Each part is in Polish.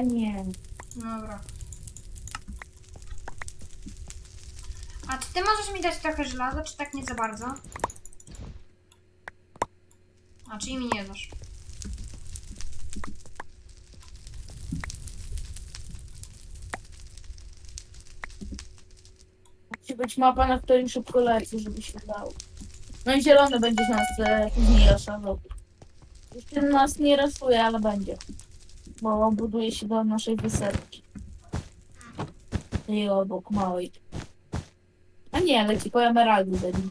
a nie. Dobra. A czy ty możesz mi dać trochę żelaza, czy tak nie za bardzo? A, czyli mi nie dasz. Musi być mapa, na której szybko leci, żeby się dało. No i zielony będzie nas e, później raszował. Jeszcze nas nie rasuje, ale będzie. Bo buduje się do naszej wysepki. I obok małej. A nie, leci po emeraldy debil.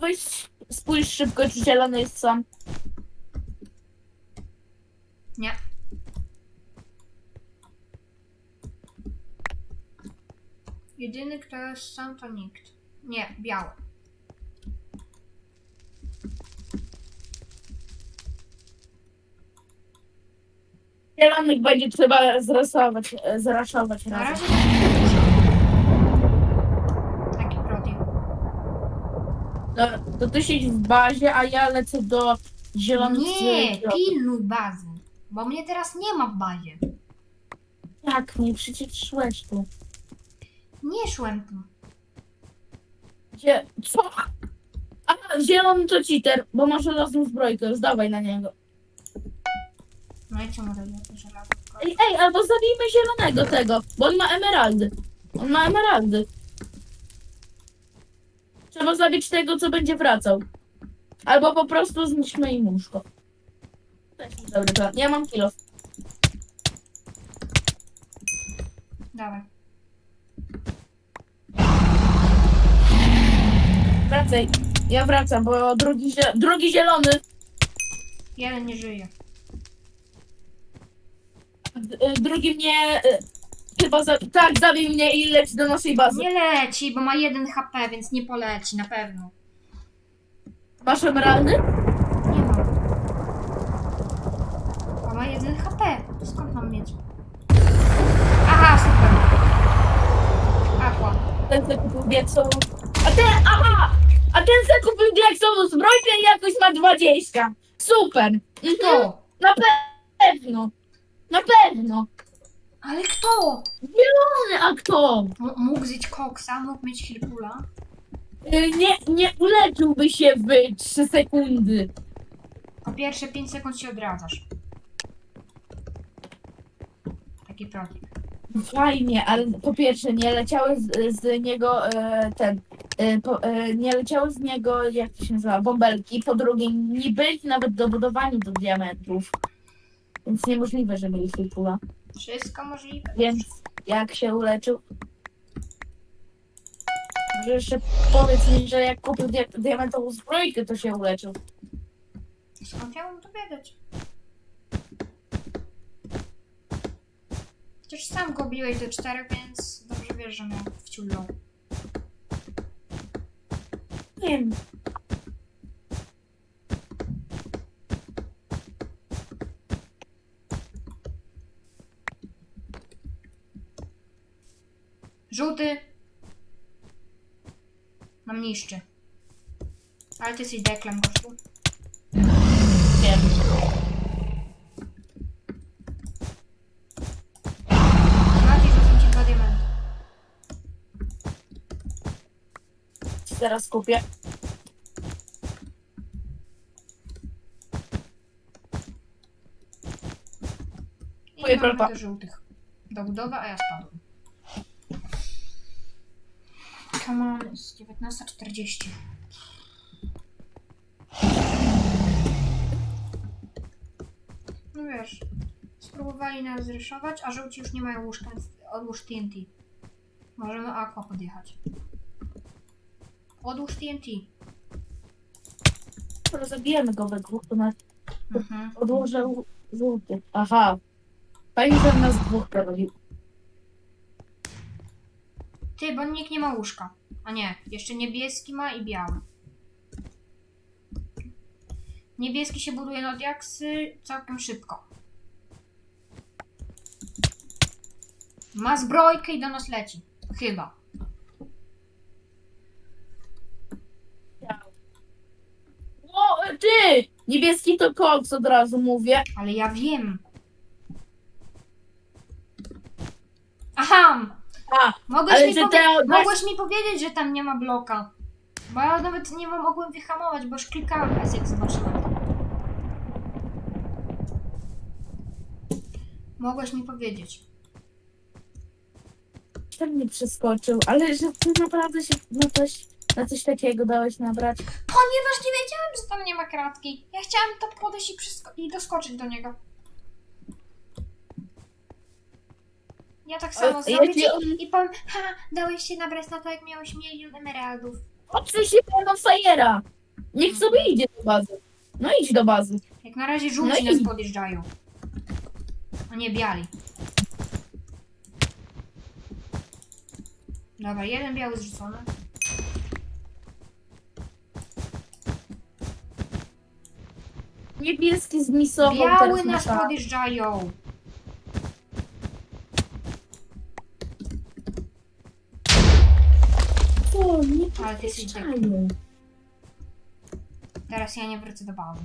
Weź spójrz szybko, czy zielony jest sam. Nie. Jedyny, kto jest sam, to nikt. Nie, biały. Zielonych będzie trzeba zrasować, e, zraszować Na razem. razie tak dużo. Taki protein. Dobra, to ty siedź w bazie, a ja lecę do zielonych Nie, z- pilnuj bazy. Bo mnie teraz nie ma w bazie. Tak, nie przecież szłeś tu. Nie szłem tu. Co? A, zielony to cheater, bo ma żelazną zbrojkę, już dawaj na niego. No i co mu robię? Żelazo. Ej, ej, albo zabijmy zielonego tego, bo on ma emeraldy. On ma emeraldy. Trzeba zabić tego, co będzie wracał. Albo po prostu zniszczmy im łóżko. Też jest dobry plan. Ja mam kilo. Dawaj. Wracaj. Ja wracam, bo drugi, zie- drugi zielony. Jeden nie żyje. d- y, drugi mnie y, chyba za, tak zabił mnie i leci do naszej bazy. Nie leci, bo ma jeden HP, więc nie poleci na pewno. Masz emeraldy? Nie ma. Ma jeden HP. To skąd mam mieć? Aha, super. Aqua. Ten se kupił. A ten, aha! A ten se kupił diaksową zbrojkę i jakoś ma 20. Super. Mhm. Kto? Na pewno. Na pewno. Ale kto? Zielony, a kto? M- mógł zjeść koksa, mógł mieć Hilpula. Y, Nie, nie uleczyłby się w 3 sekundy. Po pierwsze 5 sekund się odradzasz. Taki protik. Fajnie, ale po pierwsze nie leciały z, z niego e, ten. E, po, e, nie leciały z niego, jak to się nazywa, bąbelki. Po drugie, nie byli nawet dobudowani do diamentów. Więc niemożliwe, że mieli filpula. Wszystko możliwe. Więc jak się uleczył? Może jeszcze powiedz mi, że jak kupił dia- diamentową zbrojkę, to się uleczył. Skąd ja mam to wiedzieć? Przecież sam go biłeś do czterech, więc dobrze wiesz, że miał wciulą. Nie wiem. Żółty! Mam niszczy. Ale ty jesteś Zaraz kupię. I Moje mamy propa. do żółtych. Do budowy, a ja spadłem. Come on, jest 19.40. No wiesz, spróbowali nas zryszować, a żółci już nie mają łóżka, więc odłóż TNT. Możemy Aqua podjechać. Odłóż TNT. Skoro zabijemy go we dwóch, to na Mhm. odłożę żół- żółty. Aha. Że nas dwóch porobił. Ty, bo nikt nie ma łóżka. A nie, jeszcze niebieski ma i biały. Niebieski się buduje na diaksy całkiem szybko. Ma zbrojkę i do nas leci. Chyba. Niebieski to koks od razu mówię. Ale ja wiem. Aha! A, Mogłeś, ale mi, że powie- te... mogłeś mi powiedzieć, że tam nie ma bloka. Bo ja nawet nie mogłem wyhamować, bo już klikałem raz jak zobaczyłem to. Mogłeś mi powiedzieć. Tam nie przeskoczył, ale że ty naprawdę się na coś, na coś takiego dałeś nabrać. Ponieważ nie wiedziałem, że tam nie ma kratki. Ja chciałem to podejść i, przysko- i doskoczyć do niego. Ja tak samo Ale zrobię jeśli on- i, i powiem, ha, dałeś się nabrać na to, jak miałeś milion emeraldów. Odsuń się pana Fajera. Niech sobie idzie do bazy. No idź do bazy. Jak na razie żółci No i- nas podjeżdżają. A nie biali. Dobra, jeden biały zrzucony. Niebieski zmisował Biały teraz na nas szale. podjeżdżają. O, nie Ale ty jesteś podjeżdżają. Teraz ja nie wrócę do bazy.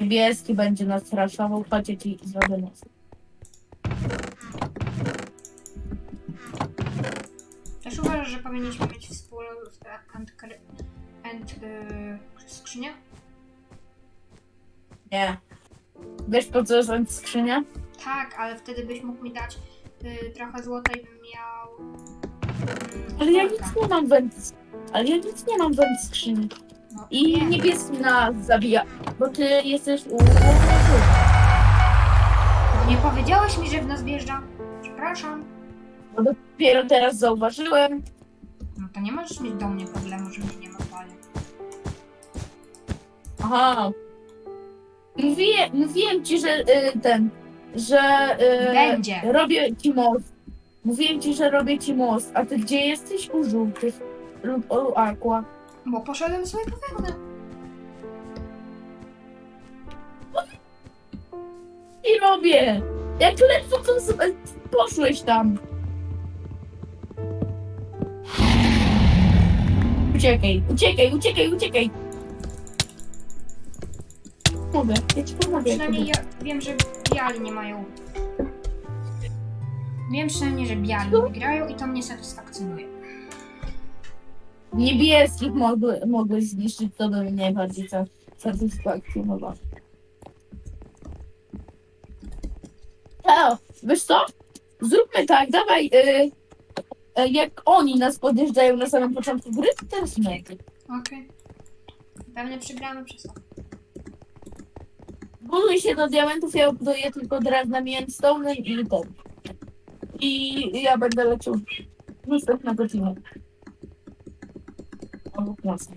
Niebieski będzie nas raszował, chodźcie ci zrobię nos. Uważasz, że powinniśmy mieć wspólną and, and yy, skrzynię? Nie. Wiesz po co jest skrzynia? Tak, ale wtedy byś mógł mi dać yy, trochę złota i bym miał... Yy, Ale ja worka. nic nie mam węd. Ale ja nic nie mam węd skrzyni. No, I niebieski nas zabija, bo ty jesteś u... Nie powiedziałeś mi, że w nas wjeżdża. Przepraszam. Bo dopiero teraz zauważyłem. To nie możesz mieć do mnie problemu, że mnie nie ma bazie. Aha. Mówię, mówiłem ci, że y, ten, że y, Będzie. robię ci most. Mówiłem ci, że robię ci most, a ty gdzie jesteś? U żółtych lub u aqua. Bo poszedłem sobie po wełnę. I robię! Jak ledwo to z... poszłeś tam. Uciekaj, uciekaj, uciekaj, uciekaj. Mogę, ja ci pomogę. Przynajmniej ja wiem, że biali nie mają. Wiem przynajmniej, że biali nie wygrają i to mnie satysfakcjonuje. Niebieskich mogły, mogłeś zniszczyć, to by mnie najbardziej sa- satysfakcjonowało. Halo, wiesz co? Zróbmy tak, dawaj, y, y, jak oni nas podjeżdżają na samym początku gry, to teraz my. Okej. Pewnie przegramy przez to. Buduj się do diamentów, ja buduję tylko drewnem i endstone i ten. I ja będę leciał następna godzina. Obok nas.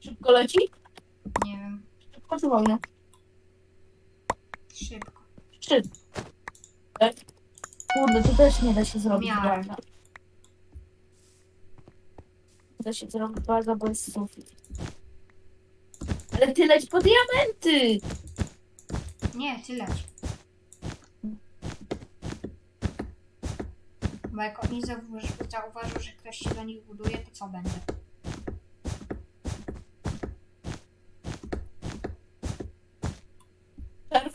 Szybko leci? Szybko czy wolno? Szybko. Tak? Kurde, to też nie da się zrobić Miałem. Nie da się zrobić baza, bo jest sufit. Ale ty leć po diamenty! Nie, ty leć. Bo jak oni zauważ- zauważą, że ktoś się do nich buduje, to co będzie?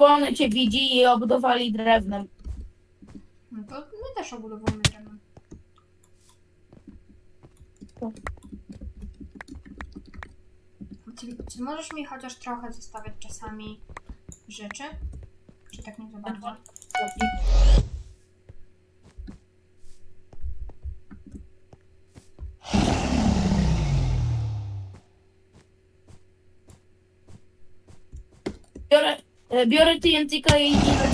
Czerwony cię widzi i obudowali drewnem. No to my też obudowujemy drewno. Co? Ty, czy możesz mi chociaż trochę zostawiać czasami rzeczy? Czy tak nie za bardzo? Biorę, e, biorę TNT-ka i idę!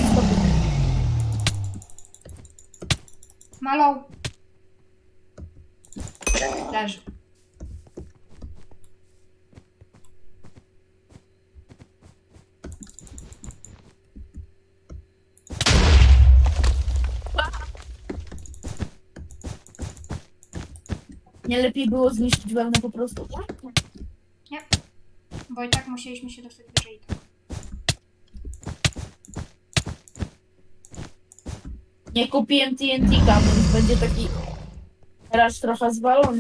Leży. Nie lepiej było zniszczyć wełnę po prostu? Bo i tak musieliśmy się dostać. i tak. Nie kupiłem TNT, więc będzie taki teraz trochę zwalony.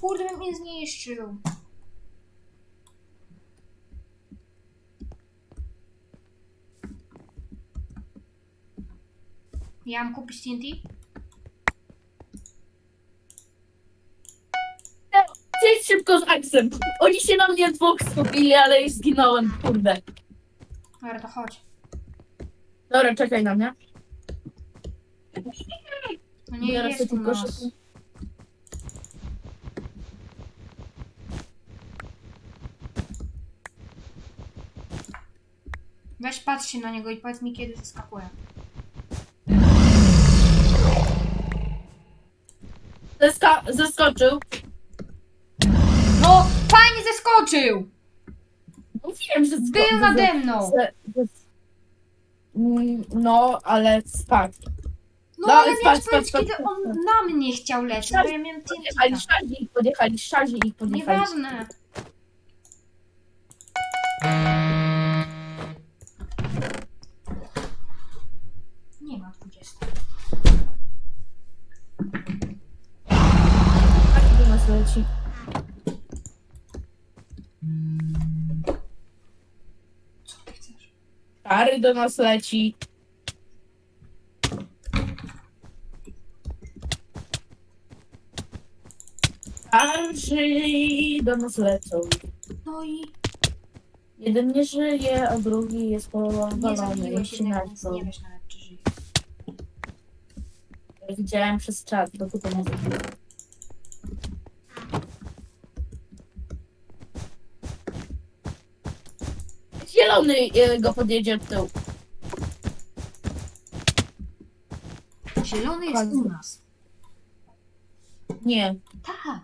Kurde, bym mnie zniszczył. Mam kupić TNT? Szybko z Axem. Oni się na mnie dwóch skupili, ale już zginąłem, kurde. Dobra, to chodź. Dobra, czekaj na mnie. No nie Biorę jest u nas. szybko. Weź patrz się na niego i powiedz mi kiedy zeskakuje. Zeska zeskoczył. No, fajnie zeskoczył! Wiem, że Był zeskoczył. nade mną! Mm, No, ale spadł. No No, ale spadł, miałeś spadł, powiedzieć, kiedy on na mnie chciał lecieć, bo ja miałem Podjechali TNT. szarzi ich podjechali, szarzi ich podjechali. Nieważne. Nie ma 20. Tak do nas leci. Stary do nas leci. Starzy do nas lecą. No i Jeden nie żyje, a drugi jest nie powalony. zabiłeś jednego, więc nie wiesz nawet czy żyje. Widziałem przez czat, dopóki nie zabiłem. Zielony e, go podjedzie od tyłu. Zielony jest u nas. Nie. Tak.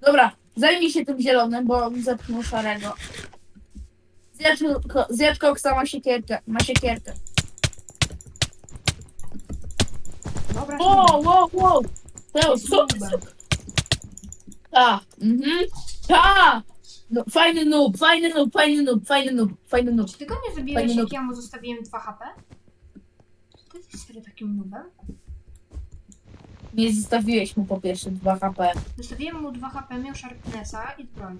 Dobra, zajmij się tym zielonym, bo zepchnął szarego. Zjadł, ko- zjadł koksa, ma siekierkę. Ma siekierkę. Dobra, Wow, wow, wow. To Jest super. nubem. Ta, mhm. Ta. No, fajny noob, fajny noob, fajny noob, fajny noob, fajny noob. Czy ty go nie zabiłeś, Fajny jak noob. ja mu zostawiłem 2 HP? Czy ty jesteś serio takim nubem? Nie zostawiłeś mu po pierwsze 2 HP. Zostawiłem mu 2 HP, miał Sharpnessa i zbrojka.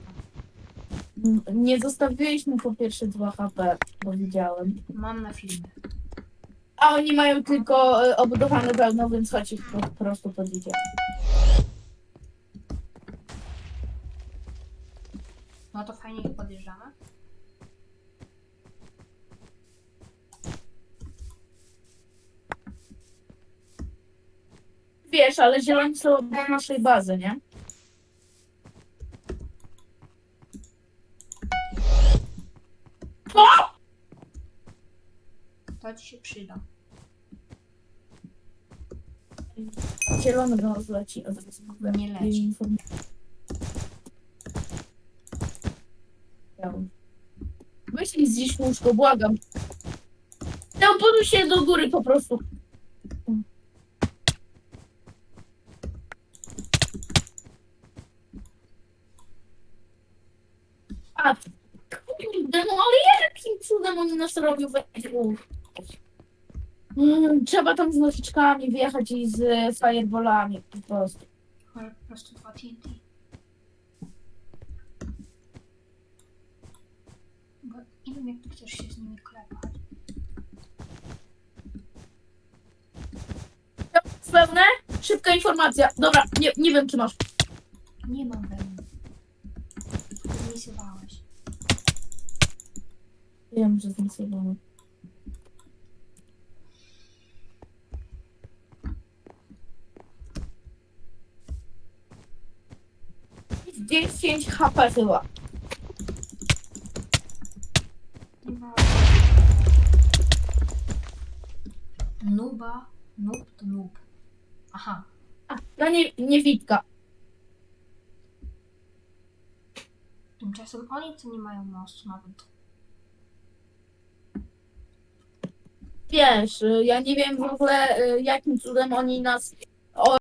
M- Nie zostawiłeś mu po pierwsze 2 HP, bo widziałem. Mam na filmie. A oni mają tylko e, obudowane pełno, więc chodź ich po prostu podjdzie. No to fajnie ich podjeżdżamy. Wiesz, ale zieloni są od naszej bazy, nie? To ci się przyda. Zielony do nas leci. O, zaraz mówię. Nie leci. Weź mi zjeść łóżko, błagam. Teleportuj się do góry po prostu. A, kurde, no ale jakim cudem oni nas dwóch? Mm, Trzeba tam z nożyczkami wjechać i z e, fireballami po prostu. Prostu dwa TNT. Bo nie wiem, jak ty chcesz się z nimi klepać. Pełne? Szybka informacja. Dobra, nie, nie wiem czy masz. Nie mam wełny. Zmisowałeś. Wiem, że zmisowałem. Dziesięć HP chyba. Nie ma. Nuba. Nub to nub. Aha. A, no nie, nie Witka. Tymczasem oni co nie mają mostu nawet. Wiesz, y, ja nie wiem w ogóle y, jakim cudem oni nas